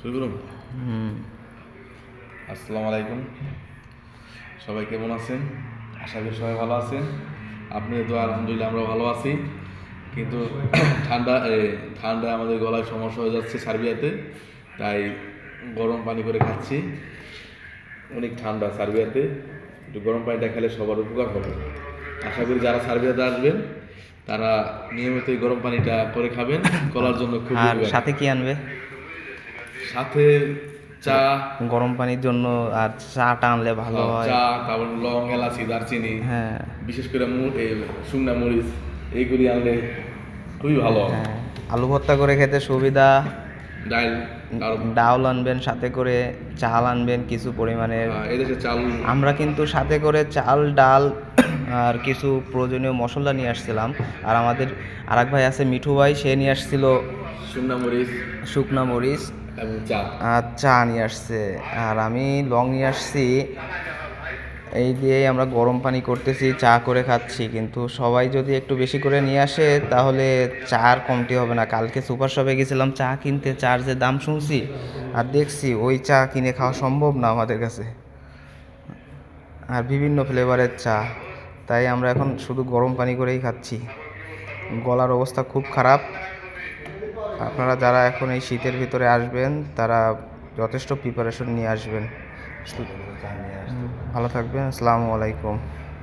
শুরু করুন আসসালামু আলাইকুম। সবাই কেমন আছেন? আশা করি সবাই ভালো আছেন। আপনি তো আলহামদুলিল্লাহ আমরা ভালো আছি। কিন্তু ঠান্ডা ঠান্ডা আমাদের গলায় সমস্যা হয়ে যাচ্ছে সার্বিয়াতে। তাই গরম পানি করে খাচ্ছি। অনেক ঠান্ডা সার্বিয়াতে। একটু গরম পানিটা খেলে সবার উপকার হবে। আশা করি যারা সার্বিয়াতে আসবেন তারা নিয়মিত গরম পানিটা করে খাবেন। গলার জন্য খুব সাথে কি আনবে? সাথে চা গরম পানির জন্য আর চাটা আনলে ভালো হয়। চা তারপর লং এলাচি দারচিনি হ্যাঁ। বিশেষ করে শুকনা মরিচ এইগুলি আনলে খুবই ভালো। হ্যাঁ। আলু ভর্তা করে খেতে সুবিধা। ডাল ডাউল আনবেন সাথে করে চাল আনবেন কিছু পরিমাণের চাল আমরা কিন্তু সাথে করে চাল ডাল আর কিছু প্রয়োজনীয় মশলা নিয়ে আসছিলাম। আর আমাদের আরেক ভাই আছে মিঠু ভাই সে নিয়ে আসছিল শুকনা মরিচ। শুকনা মরিচ। চা নিয়ে আসছে। আর আমি লং নিয়ে আসছি। এই দিয়েই আমরা গরম পানি করতেছি, চা করে খাচ্ছি। কিন্তু সবাই যদি একটু বেশি করে নিয়ে আসে, তাহলে চা আর কমতি হবে না। কালকে সুপার শপে গেছিলাম, চা কিনতে চার যে দাম শুনছি, আর দেখছি ওই চা কিনে খাওয়া সম্ভব না আমাদের কাছে। আর বিভিন্ন ফ্লেভারের চা। তাই আমরা এখন শুধু গরম পানি করেই খাচ্ছি। গলার অবস্থা খুব খারাপ। আপনারা যারা এখন এই শীতের ভিতরে আসবেন তারা যথেষ্ট প্রিপারেশন নিয়ে আসবেন। ভালো থাকবেন আসসালামু আলাইকুম।